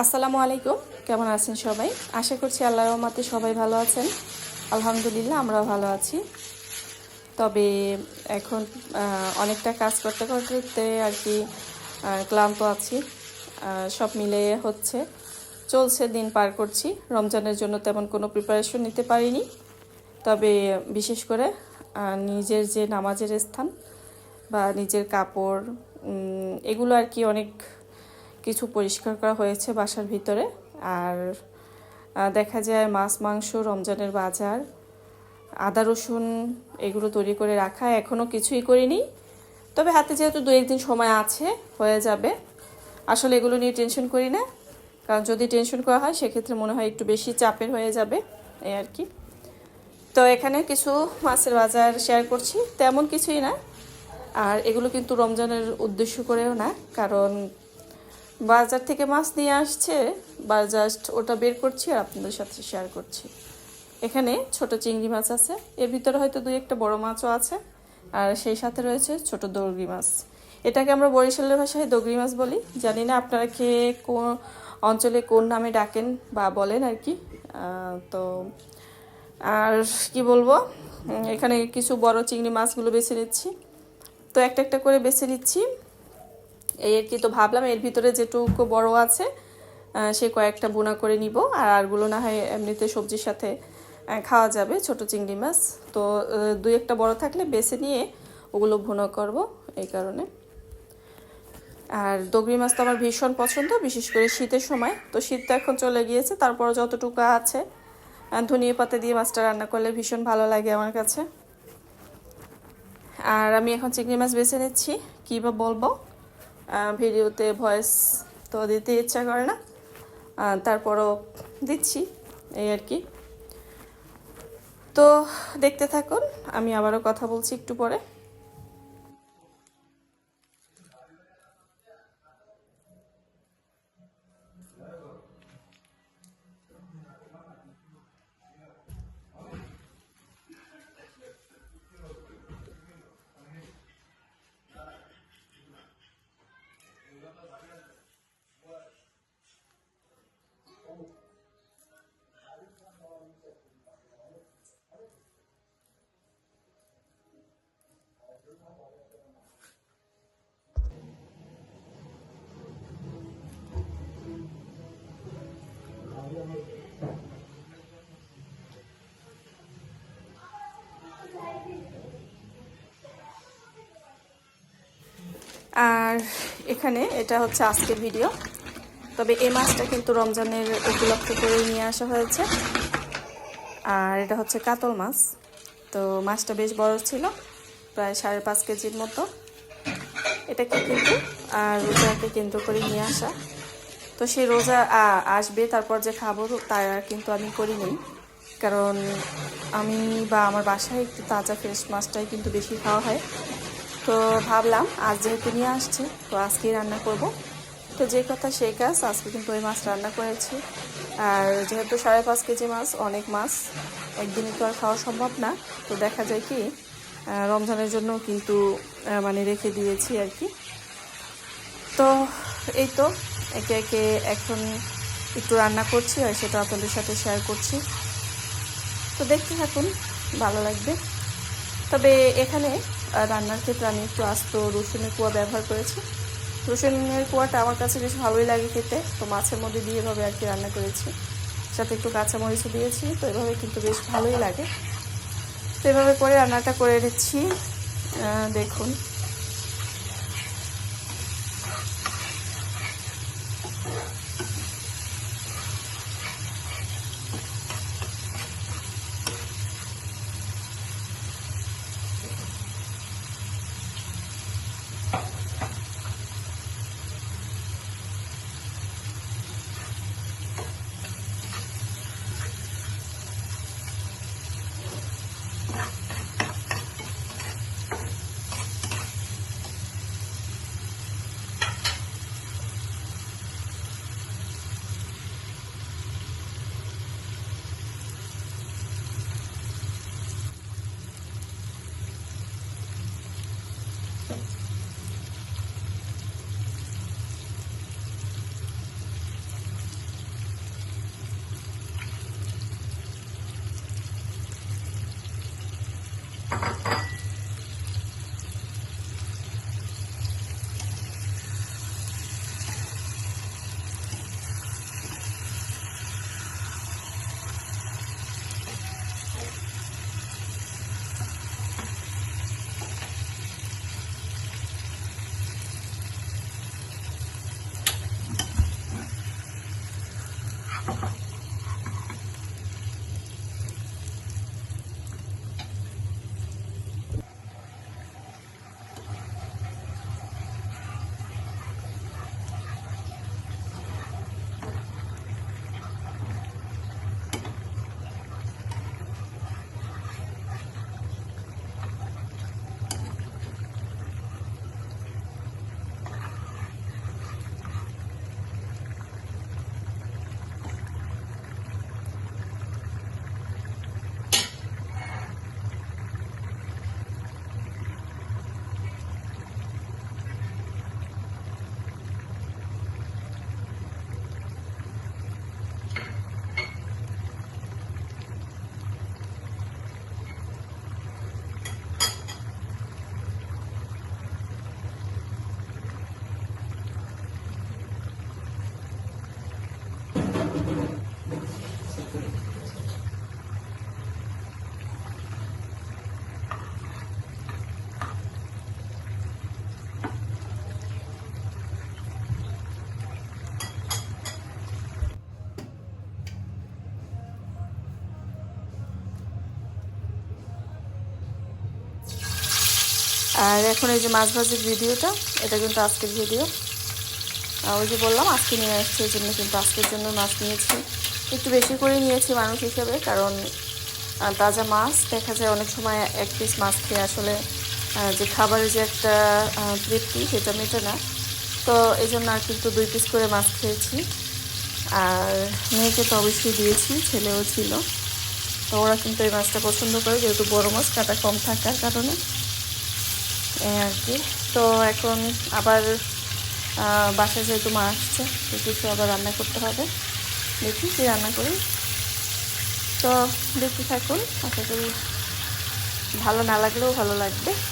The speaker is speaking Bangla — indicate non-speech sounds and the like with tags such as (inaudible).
আসসালামু আলাইকুম। কেমন আছেন সবাই? আশা করছি আল্লাহ রহমাতে সবাই ভালো আছেন। আলহামদুলিল্লাহ, আমরাও ভালো আছি। তবে এখন অনেকটা কাজ করতে করতে আর কি ক্লান্ত আছি। সব মিলে হচ্ছে, চলছে দিন পার করছি। রমজানের জন্য তেমন কোনো প্রিপারেশন নিতে পারিনি। তবে বিশেষ করে নিজের যে নামাজের স্থান বা নিজের কাপড় এগুলো আর কি অনেক কিছু পরিষ্কার করা হয়েছে বাসার ভিতরে। আর দেখা যায় মাছ, মাংস, রমজানের বাজার, আদা, রসুন এগুলো তৈরি করে রাখা। এখনও কিছুই করিনি। তবে হাতে যেহেতু দু একদিন সময় আছে, হয়ে যাবে। আসলে এগুলো নিয়ে টেনশন করি না। কারণ যদি টেনশন করা হয়, সেক্ষেত্রে মনে হয় একটু বেশি চাপের হয়ে যাবে, এই আর কি। তো এখানে কিছু মাছের বাজার শেয়ার করছি। তেমন কিছুই না। আর এগুলো কিন্তু রমজানের উদ্দেশ্য করেও না। কারণ বাজার থেকে মাছ নিয়ে আসছে, বা জাস্ট ওটা বের করছি আর আপনাদের সাথে শেয়ার করছি। এখানে ছোট চিংড়ি মাছ আছে, এর ভিতরে হয়তো দুই একটা বড় মাছও আছে, আর সেই সাথে রয়েছে ছোট দৌড়ি মাছ। এটাকে আমরা বরিশালের ভাষায় দগরি মাছ বলি। জানি না আপনারা কে কোন অঞ্চলে কোন নামে ডাকেন বা বলেন আর কি। তো আর কি বলব? এখানে কিছু বড় চিংড়ি মাছগুলো বেছে নিচ্ছি। তো একটা একটা করে বেছে নিচ্ছি। এই আর কি তো ভাবলাম, এর ভিতরে যেটুকু বড় আছে সে কয়েকটা বোনা করে নিব। আর আরগুলো না হয় এমনিতে সবজির সাথে খাওয়া যাবে, ছোট চিংড়ি মাছ। তো দুই একটা বড় থাকলে বেছে নিয়ে ওগুলো ভুনা করব এই কারণে। আর দগরি মাছ তো আমার ভীষণ পছন্দ, বিশেষ করে শীতের সময়। তো শীত তো এখন চলে গিয়েছে তারপর যতটুকু আছে ধনিয়া পাতা দিয়ে মাছটা রান্না করলে ভীষণ ভালো লাগে আমার কাছে। আর আমি এখন চিংড়ি মাছ বেছে নিচ্ছি, কী বা বলব? ভিডিওতে ভয়েস তো দিতে ইচ্ছা করে না। তারপরও দিচ্ছি, এই আর কি। তো দেখতে থাকুন, আমি আবারও কথা বলছি একটু পরে। আর এখানে এটা হচ্ছে আজকের ভিডিও। তবে এই মাছটা কিন্তু রমজানের উপলক্ষে করে নিয়ে আসা হয়েছে। আর এটা হচ্ছে কাতল মাছ। তো মাছটা বেশ বড় ছিল, প্রায় সাড়ে পাঁচ কেজির মতো। এটাকে কিন্তু আর রোজাকে কেন্দ্র করে নিয়ে আসা। তো সেই রোজা আসবে, তারপর যে খাব তার কিন্তু আমি করিনি। কারণ আমি বা আমার বাসায় একটু তাজা ফ্রেশ মাছটাই কিন্তু বেশি খাওয়া হয়। তো ভাবলাম, আজ যেহেতু নিয়ে আসছে, তো আজকেই রান্না করব। তো যে কথা সেই কাজ, আজকে কিন্তু ওই মাছ রান্না করেছি। আর যেহেতু সাড়ে পাঁচ কেজি মাছ, অনেক মাছ একদিনে তো আর খাওয়া সম্ভব না। তো দেখা যায় কি রমজানের জন্য কিন্তু মানে রেখে দিয়েছি আর কি। তো এই তো একে একে এখন একটু রান্না করছি আর সেটা আপনাদের সাথে শেয়ার করছি। তো দেখতে থাকুন, ভালো লাগবে। তবে এখানে রান্নার ক্ষেত্রে আমি একটু আস্ত রসুনের কুয়া ব্যবহার করেছি। রসুনের কুয়াটা আমার কাছে বেশ ভালোই লাগে খেতে, তো মাছের মধ্যে দিয়ে এভাবে আর কি রান্না করেছি। সাথে একটু কাঁচামরিচও দিয়েছি, তো এভাবে কিন্তু বেশ ভালোই লাগে। তো এভাবে করে রান্নাটা করে নিচ্ছি। দেখুন। আর এখন এই যে মাছ ভাজির ভিডিওটা, এটা কিন্তু আজকের ভিডিও। ওই যে বললাম, আজকে নিয়ে আসছি জন্য কিন্তু আজকের জন্য মাছ নিয়েছি। একটু বেশি করে নিয়েছি মানুষ হিসেবে, কারণ তাজা মাছ দেখা যায় অনেক সময় এক পিস মাছ খেয়ে আসলে যে খাবারের যে একটা তৃপ্তি, সেটা মেটে না। তো এই জন্য আর কিন্তু দুই পিস করে মাছ খেয়েছি। আর মেয়েকে তো অবশ্যই দিয়েছি, ছেলেও ছিল। তো ওরা কিন্তু এই মাছটা পছন্দ করে, যেহেতু বড় মাছ, কাটা কম থাকার কারণে। আর কি। তো এখন আবার বাসায় যেহেতু মা আসছে, তো কিছু আবার রান্না করতে হবে। দেখি কি রান্না করি। তো দেখি থাকুন, আশা করি ভালো না লাগলেও ভালো লাগবে। (laughs)